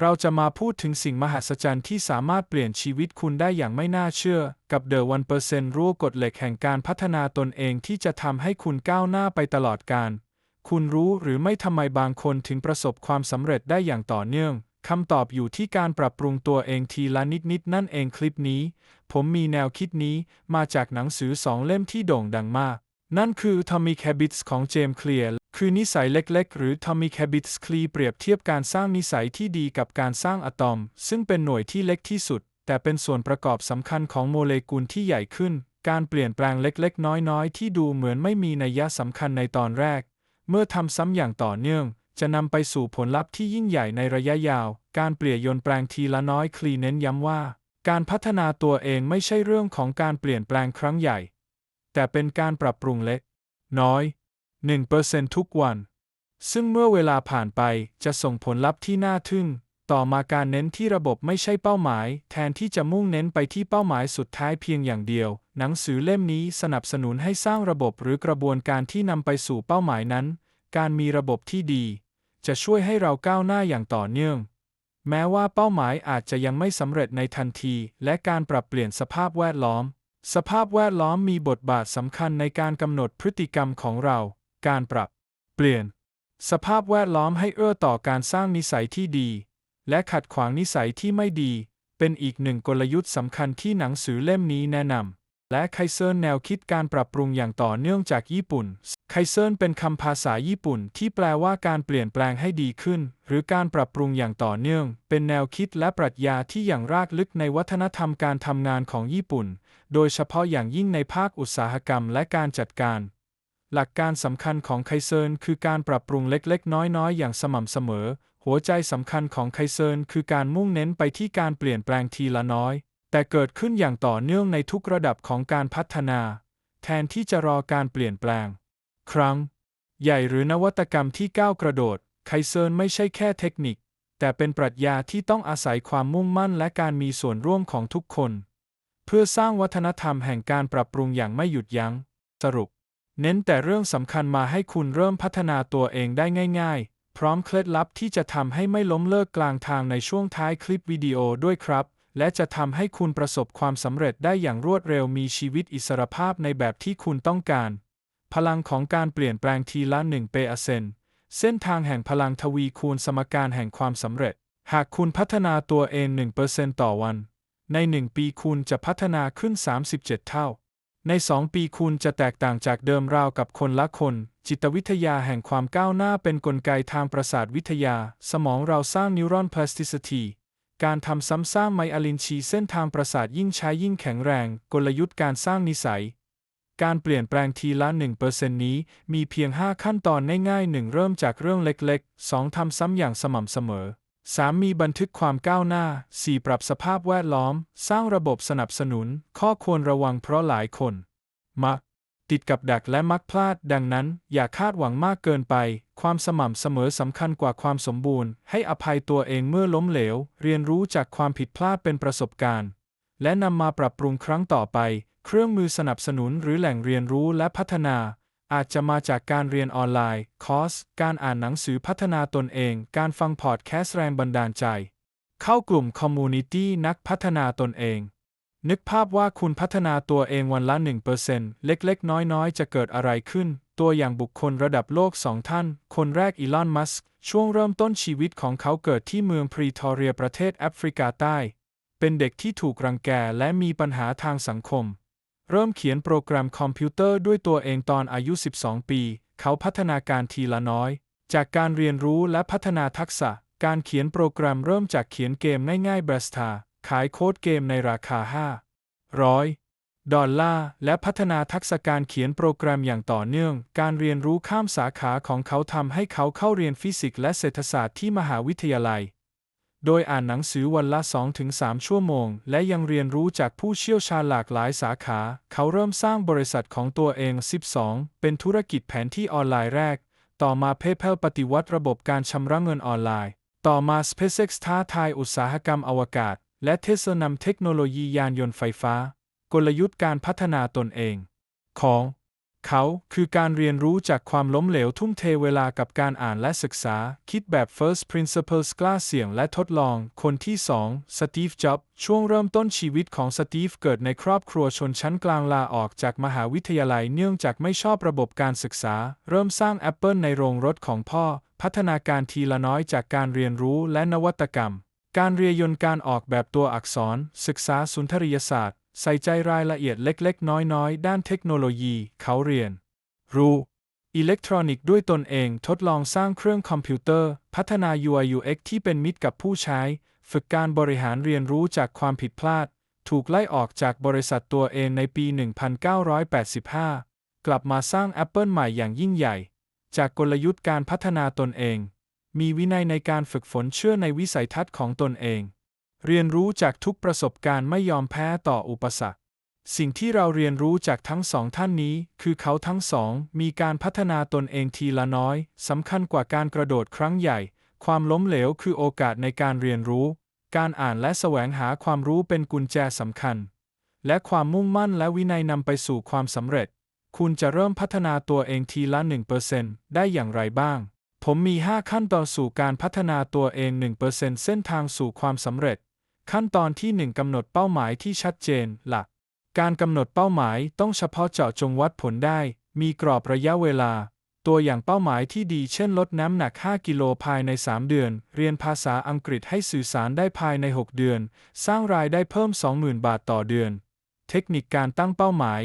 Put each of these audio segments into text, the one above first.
เราจะมาพูดถึงสิ่งมหัศจรรย์ที่สามารถเปลี่ยนชีวิตคุณได้อย่างไม่น่าเชื่อ กับ The 1%รู้กฎเหล็กแห่งการพัฒนาตนเองที่จะทำให้คุณก้าวหน้าไปตลอดกาลคุณรู้หรือไม่ทำไมบางคนถึงประสบความสำเร็จได้อย่างต่อเนื่องคำตอบอยู่ที่การปรับปรุงตัวเองทีละนิดๆนั่นเองคลิปนี้ ผมมีแนวคิดนี้มาจากหนังสือสองเล่มที่โด่งดังมาก นั่นคือ Atomic Habits ของเจมส์เคลียร์ คือนิสัยเล็กๆ หรือ Atomic Habits คลีเปรียบเทียบการสร้างนิสัยที่ดีกับการสร้างอะตอม ซึ่งเป็นหน่วยที่เล็กที่สุด แต่เป็นส่วนประกอบสำคัญของโมเลกุลที่ใหญ่ขึ้น การเปลี่ยนแปลงเล็กๆ น้อยๆ ที่ดูเหมือนไม่มีนัยสำคัญในตอนแรก เมื่อทำซ้ำอย่างต่อเนื่อง จะนำไปสู่ผลลัพธ์ที่ยิ่งใหญ่ในระยะยาว การเปลี่ยนยนแปลงทีละน้อยคลีเน้นย้ำว่า การพัฒนาตัวเองไม่ใช่เรื่องของการเปลี่ยนแปลงครั้งใหญ่ แต่เป็นการปรับปรุงเล็ก น้อย 1%ทุกวัน ซึ่งเมื่อเวลาผ่านไปจะส่งผลลัพธ์ที่น่าทึ่ง ต่อมาการเน้นที่ระบบไม่ใช่เป้าหมาย แทนที่จะมุ่งเน้นไปที่เป้าหมายสุดท้ายเพียงอย่างเดียว หนังสือเล่มนี้สนับสนุนให้สร้างระบบหรือกระบวนการที่นำไปสู่เป้าหมายนั้น การมีระบบที่ดี จะช่วยให้เราก้าวหน้าอย่างต่อเนื่องแม้ว่าเป้าหมายอาจจะยังไม่สำเร็จในทันที และการปรับเปลี่ยนสภาพแวดล้อม สภาพแวดล้อมมีบทบาทสำคัญในการกำหนดพฤติกรรมของเรา การปรับ เปลี่ยน สภาพแวดล้อมให้เอื้อต่อการสร้างนิสัยที่ดี และขัดขวางนิสัยที่ไม่ดี เป็นอีกหนึ่งกลยุทธ์สำคัญที่หนังสือเล่มนี้แนะนำและไคเซิร์นแนวคิดการปรับปรุงอย่างต่อเนื่องจากญี่ปุ่นไคเซิร์นเป็นคำภาษาญี่ปุ่นที่แปลว่าการเปลี่ยนแปลงให้ดีขึ้น หรือการปรับปรุงอย่างต่อเนื่อง เป็นแนวคิดและปรัชญาที่อย่างรากลึกในวัฒนธรรมการทำงานของญี่ปุ่น โดยเฉพาะอย่างยิ่งในภาคอุตสาหกรรมและการจัดการ หลักการสำคัญของไคเซิร์นคือการปรับปรุงเล็กๆ น้อยๆ อย่างสม่ำเสมอ หัวใจสำคัญของไคเซิร์นคือการมุ่งเน้นไปที่การเปลี่ยนแปลงทีละน้อย แต่เกิดขึ้นอย่างต่อเนื่องในทุกระดับของการพัฒนา แทนที่จะรอการเปลี่ยนแปลง ครั้ง ใหญ่หรือนวัตกรรมที่ก้าวกระโดด ไคเซิร์นไม่ใช่แค่เทคนิค แต่เป็นปรัชญาที่ต้องอาศัยความมุ่งมั่นและการมีส่วนร่วมของทุกคน เพื่อสร้างวัฒนธรรมแห่งการปรับปรุงอย่างไม่หยุดยัง้ง สรุป เน้นแต่เรื่องสำคัญมาให้คุณเริ่มพัฒนาตัวเองได้ง่าย ๆ พร้อมเคล็ดลับที่จะทำให้ไม่ล้มเลิกกลางทางในช่วงท้ายคลิปวิดีโอด้วยครับ และจะทำให้คุณประสบความสำเร็จได้อย่างรวดเร็วมีชีวิตอิสรภาพในแบบที่คุณต้องการ พลังของการเปลี่ยนแปลงทีละ1เปอร์เซนต์เส้นทางแห่งพลังทวีคูณสมการแห่งความสำเร็จ หากคุณพัฒนาตัวเอง1%ต่อวัน ใน 1 ปีคุณจะพัฒนาขึ้น 37 เท่า ใน 2 ปีคุณจะแตกต่างจากเดิมราวกับคนละคน จิตวิทยาแห่งความก้าวหน้าเป็นนกลไกทางประสาทวิทยา สมองเราสร้างนิวรอนพลาสติซิตีการทำซ้ำสร้างไมอะลินชีเส้นทางประสาทยิ่งใช้ยิ่งแข็งแรง กลยุทธ์การสร้างนิสัย การเปลี่ยนแปลงทีละ1%นี้ มีเพียง 5 ขั้นตอนง่ายๆ 1 เริ่มจากเรื่องเล็กๆ 2 ทำซ้ำอย่างสม่ำเสมอ 3. มีบันทึกความก้าวหน้า 4. ปรับสภาพแวดล้อม สร้างระบบสนับสนุน ข้อควรระวังเพราะหลายคนมักติดกับดักและมักพลาด ดังนั้น อย่าคาดหวังมากเกินไป ความสม่ำเสมอสำคัญกว่าความสมบูรณ์ ให้อภัยตัวเองเมื่อล้มเหลว เรียนรู้จากความผิดพลาดเป็นประสบการณ์ และนำมาปรับปรุงครั้งต่อไป เครื่องมือสนับสนุนหรือแหล่งเรียนรู้และพัฒนา อาจจะมาจากการเรียนออนไลน์ คอร์ส การอ่านหนังสือพัฒนาตนเอง การฟังพอดแคสต์แรงบันดาลใจ เข้ากลุ่มคอมมูนิตี้นักพัฒนาตนเอง นึกภาพว่าคุณพัฒนาตัวเองวันละ 1%เล็กๆ น้อยๆ จะเกิดอะไรขึ้น ตัวอย่างบุคคลระดับโลกสองท่าน คนแรกอีลอน มัสก์ ช่วงเริ่มต้นชีวิตของเขาเกิดที่เมืองพรีทอเรียประเทศแอฟริกาใต้ เป็นเด็กที่ถูกรังแกและมีปัญหาทางสังคม เริ่มเขียนโปรแกรมคอมพิวเตอร์ด้วยตัวเองตอนอายุ 12 ปี เขาพัฒนาการทีละน้อย จากการเรียนรู้และพัฒนาทักษะ การเขียนโปรแกรมเริ่มจากเขียนเกมง่ายๆ b r a s t a ขายโค้ดเกมในราคา 500 ดอลลาร์และพัฒนาทักษะการเขียนโปรแกรมอย่างต่อเนื่อง การเรียนรู้ข้ามสาขาของเขาทำให้เขาเข้าเรียนฟิสิกส์และเศรษฐศาสตร์ที่มหาวิทยาลัย โดยอ่านหนังสือวันละ 2-3 ชั่วโมง และยังเรียนรู้จากผู้เชี่ยวชาญหลากหลายสาขา เขาเริ่มสร้างบริษัทของตัวเอง 12 เป็นธุรกิจแผนที่ออนไลน์แรก ต่อมา PayPal ปฏิวัติระบบการชำระเงินออนไลน์ ต่อมา SpaceX ท้าทายอุตสาหกรรมอวกาศ และเทสลานำเทคโนโลยียานยนต์ไฟฟ้า กลยุทธ์การพัฒนาตนเอง ของ เขาคือการเรียนรู้จากความล้มเหลวทุ่มเทเวลากับการอ่านและศึกษา คิดแบบ first principles กล้าเสี่ยงและทดลอง คนที่ 2 สตีฟ จ็อบช่วงเริ่มต้นชีวิตของสตีฟเกิดในครอบครัวชนชั้นกลางลาออกจากมหาวิทยาลัยเนื่องจากไม่ชอบระบบการศึกษา เริ่มสร้าง Apple ในโรงรถของพ่อ พัฒนาการทีละน้อยจากการเรียนรู้และนวัตกรรม การเรียนยนต์การออกแบบตัวอักษร ศึกษาสุนทรียศาสตร์ ใส่ใจรายละเอียดเล็กๆ น้อยๆ ด้านเทคโนโลยี เขาเรียน รู้อิเล็กทรอนิกส์ด้วยตนเองทดลองสร้างเครื่องคอมพิวเตอร์ พัฒนา UI UX ที่เป็นมิตรกับผู้ใช้ ฝึกการบริหารเรียนรู้จากความผิดพลาด ถูกไล่ออกจากบริษัทตัวเองในปี 1985 กลับมาสร้าง Apple ใหม่อย่างยิ่งใหญ่ จากกลยุทธ์การพัฒนาตนเอง มีวินัยในการฝึกฝนเชื่อในวิสัยทัศน์ของตนเอง เรียนรู้จากทุกประสบการณ์ไม่ยอมแพ้ต่ออุปสรรค สิ่งที่เราเรียนรู้จากทั้งสองท่านนี้ คือเขาทั้งสอง มีการพัฒนาตนเองทีละน้อยสำคัญกว่าการกระโดดครั้งใหญ่ ความล้มเหลวคือโอกาสในการเรียนรู้ การอ่านและแสวงหาความรู้เป็นกุญแจสำคัญ และความมุ่งมั่นและวินัยนำไปสู่ความสำเร็จ คุณจะเริ่มพัฒนาตัวเองทีละ1%ได้อย่างไรบ้าง ผมมี 5 ขั้นตอนสู่การพัฒนาตัวเอง1%เส้นทางสู่ความสำเร็จ ขั้นตอนที่ 1กำหนดเป้าหมายที่ชัดเจนหลัก การกำหนดเป้าหมายต้องเฉพาะเจาะจงวัดผลได้ มีกรอบระยะเวลา ตัวอย่างเป้าหมายที่ดีเช่นลดน้ำหนัก 5 กิโลภายใน 3 เดือน เรียนภาษาอังกฤษให้สื่อสารได้ภายใน 6 เดือน สร้างรายได้เพิ่ม 20,000 บาทต่อเดือน เทคนิคการตั้งเป้าหมาย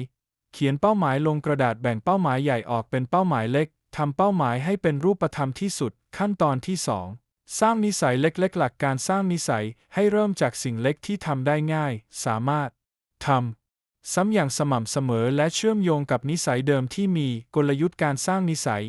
เขียนเป้าหมายลงกระดาษแบ่งเป้าหมายใหญ่ออกเป็นเป้าหมายเล็กทำเป้าหมายให้เป็นรูปธรรมที่สุด ขั้นตอนที่ 2 สร้างนิสัยเล็กๆ หลักการสร้างนิสัยให้เริ่มจากสิ่งเล็กที่ทำได้ง่าย สามารถทำซ้ำอย่างสม่ำเสมอและเชื่อมโยงกับนิสัยเดิมที่มีกลยุทธ์การสร้างนิสัย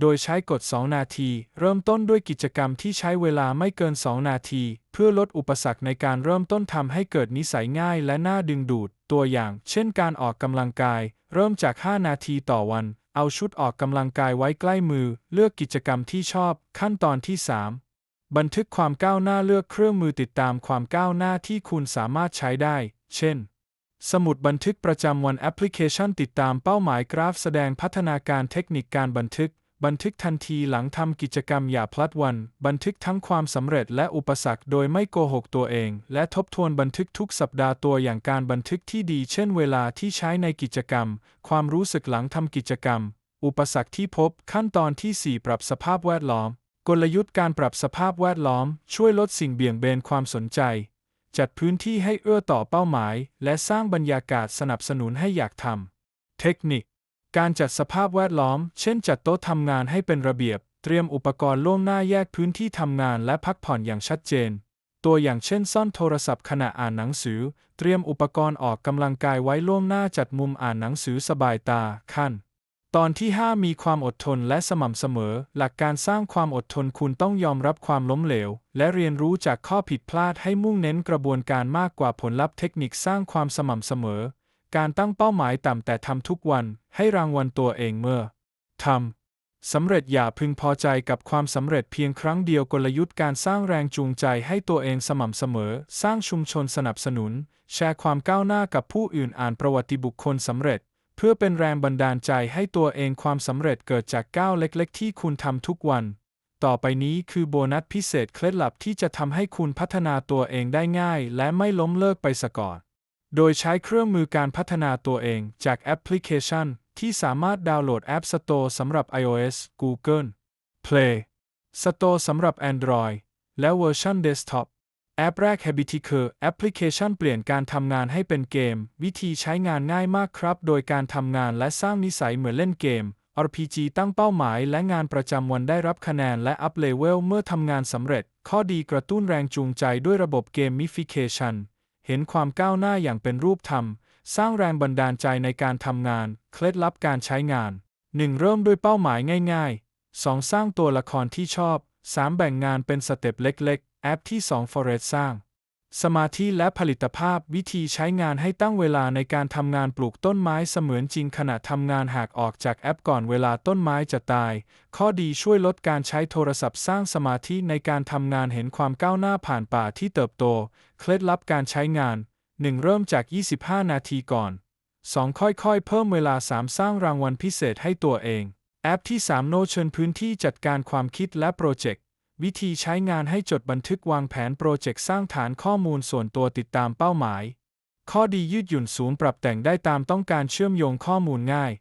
โดยใช้กฎ 2 นาที เริ่มต้นด้วยกิจกรรมที่ใช้เวลาไม่เกิน 2 นาที เพื่อลดอุปสรรคในการเริ่มต้นทำให้เกิดนิสัยง่ายและน่าดึงดูด ตัวอย่าง เช่น การออกกำลังกาย เริ่มจาก 5 นาทีต่อวัน เอาชุดออกกำลังกายไว้ใกล้มือ เลือกกิจกรรมที่ชอบ ขั้นตอนที่ 3 บันทึกความก้าวหน้าเลือกเครื่องมือติดตามความก้าวหน้าที่คุณสามารถใช้ได้ เช่น สมุดบันทึกประจำวันแอปพลิเคชันติดตามเป้าหมายกราฟแสดงพัฒนาการเทคนิคการบันทึก บันทึกทันทีหลังทำกิจกรรมอย่าพลัดวัน บันทึกทั้งความสำเร็จและอุปสรรคโดยไม่โกหกตัวเอง และทบทวนบันทึกทุกสัปดาห์ตัวอย่างการบันทึกที่ดี เช่น เวลาที่ใช้ในกิจกรรม ความรู้สึกหลังทำกิจกรรม อุปสรรคที่พบขั้นตอนที่ 4 ปรับสภาพแวดล้อม กลยุทธ์การปรับสภาพแวดล้อม ช่วยลดสิ่งเบี่ยงเบนความสนใจ จัดพื้นที่ให้เอื้อต่อเป้าหมาย และสร้างบรรยากาศสนับสนุนให้อยากทำ เทคนิค การจัดสภาพแวดล้อม เช่น จัดโต๊ะทำงานให้เป็นระเบียบ เตรียมอุปกรณ์ล่วงหน้าแยกพื้นที่ทำงานและพักผ่อนอย่างชัดเจน ตัวอย่างเช่น ซ่อนโทรศัพท์ขณะอ่านหนังสือ เตรียมอุปกรณ์ออกกำลังกายไว้ล่วงหน้าจัดมุมอ่านหนังสือสบายตาขั้น ตอนที่ 5 มีความอดทนและสม่ำเสมอ หลักการสร้างความอดทนคุณต้องยอมรับความล้มเหลว และเรียนรู้จากข้อผิดพลาดให้มุ่งเน้นกระบวนการมากกว่าผลลัพธ์เทคนิคสร้างความสม่ำเสมอ การตั้งเป้าหมายต่ำแต่ทำทุกวัน ให้รางวัลตัวเองเมื่อทำสำเร็จอย่าพึงพอใจกับความสำเร็จเพียงครั้งเดียวกลยุทธ์การสร้างแรงจูงใจให้ตัวเองสม่ำเสมอ สร้างชุมชนสนับสนุน แชร์ความก้าวหน้ากับผู้อื่นอ่านประวัติบุคคลสำเร็จ พื่อเป็นแรงบันดาลใจให้ตัวเองความสำเร็จเกิดจากก้าวเล็กๆ ที่คุณทำทุกวัน ต่อไปนี้คือโบนัสพิเศษเคล็ดลับที่จะทำให้คุณพัฒนาตัวเองได้ง่าย และไม่ล้มเลิกไปซะก่อน โดยใช้เครื่องมือการพัฒนาตัวเองจากแอปพลิเคชัน ที่สามารถดาวน์โหลด App Store สำหรับ iOS Google Play Store สำหรับ Android และเวอร์ชัน Desktop แอปแรก Habity คือแอปพลิเคชันเปลี่ยนการทำงานให้เป็นเกม วิธีใช้งานง่ายมากครับ โดยการทำงานและสร้างนิสัยเหมือนเล่นเกม RPG ตั้งเป้าหมายและงานประจำวันได้รับคะแนนและอัพเลเวลเมื่อทำงานสำเร็จ ข้อดีกระตุ้นแรงจูงใจด้วยระบบเกมมิฟิเคชันเห็นความก้าวหน้าอย่างเป็นรูปธรรม สร้างแรงบันดาลใจในการทำงาน เคล็ดลับการใช้งาน 1. เริ่มด้วยเป้าหมายง่าย ๆ 2. สร้างตัวละครที่ชอบ 3. แบ่งงานเป็นสเต็ปเล็กๆ แอปที่ 2 Forest สร้าง สมาธิและผลิตภาพวิธีใช้งานให้ตั้งเวลาในการทำงานปลูกต้นไม้เสมือนจริงขณะทำงานหากออกจากแอปก่อนเวลาต้นไม้จะตาย ข้อดีช่วยลดการใช้โทรศัพท์สร้างสมาธิในการทำงานเห็นความก้าวหน้าผ่านป่าที่เติบโต เคล็ดลับการใช้งาน 1. เริ่มจาก 25 นาทีก่อน 2. ค่อยๆ เพิ่มเวลา 3. สร้างรางวัลพิเศษให้ตัวเอง แอปที่ 3 โนเชิญพื้นที่จัดการความคิดและโปรเจกต์ วิธีใช้งานให้จดบันทึกวางแผนโปรเจกต์สร้างฐานข้อมูลส่วนตัวติดตามเป้าหมาย ข้อดียืดหยุ่นสูงปรับแต่งได้ตามต้องการเชื่อมโยงข้อมูลง่าย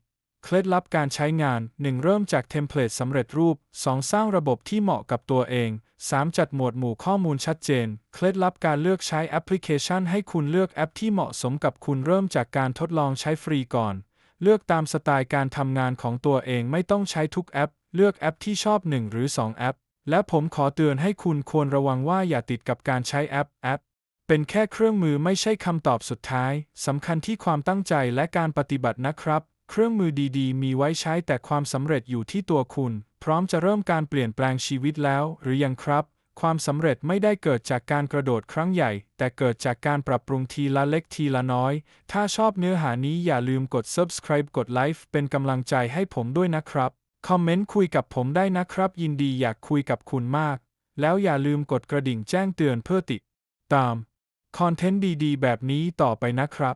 เคล็ดลับการใช้งาน 1. เริ่มจากเทมเพลตสำเร็จรูป 2. สร้างระบบที่เหมาะกับตัวเอง 3. จัดหมวดหมู่ข้อมูลชัดเจน เคล็ดลับการเลือกใช้แอปพลิเคชัน ให้คุณเลือกแอปที่เหมาะสมกับคุณเริ่มจากการทดลองใช้ฟรีก่อน เลือกตามสไตล์การทำงานของตัวเองไม่ต้องใช้ทุกแอป เลือกแอปที่ชอบ 1 หรือ 2 แอป และผมขอเตือนให้คุณควรระวังว่าอย่าติดกับการใช้แอปแอป เป็นแค่เครื่องมือไม่ใช่คำตอบสุดท้ายสำคัญที่ความตั้งใจและการปฏิบัตินะครับ เครื่องมือดีๆ มีไว้ใช้แต่ความสำเร็จอยู่ที่ตัวคุณ พร้อมจะเริ่มการเปลี่ยนแปลงชีวิตแล้ว หรือยังครับ ความสำเร็จไม่ได้เกิดจากการกระโดดครั้งใหญ่ แต่เกิดจากการปรับปรุงทีละเล็กทีละน้อย ถ้าชอบเนื้อหานี้อย่าลืมกด subscribe กดไลค์เป็นกำลังใจให้ผมด้วยนะครับ คอมเมนต์คุยกับผมได้นะครับ ยินดีอยากคุยกับคุณมาก แล้วอย่าลืมกดกระดิ่งแจ้งเตือนเพื่อติด ตาม คอนเทนต์ดีๆ แบบนี้ต่อไปนะครับ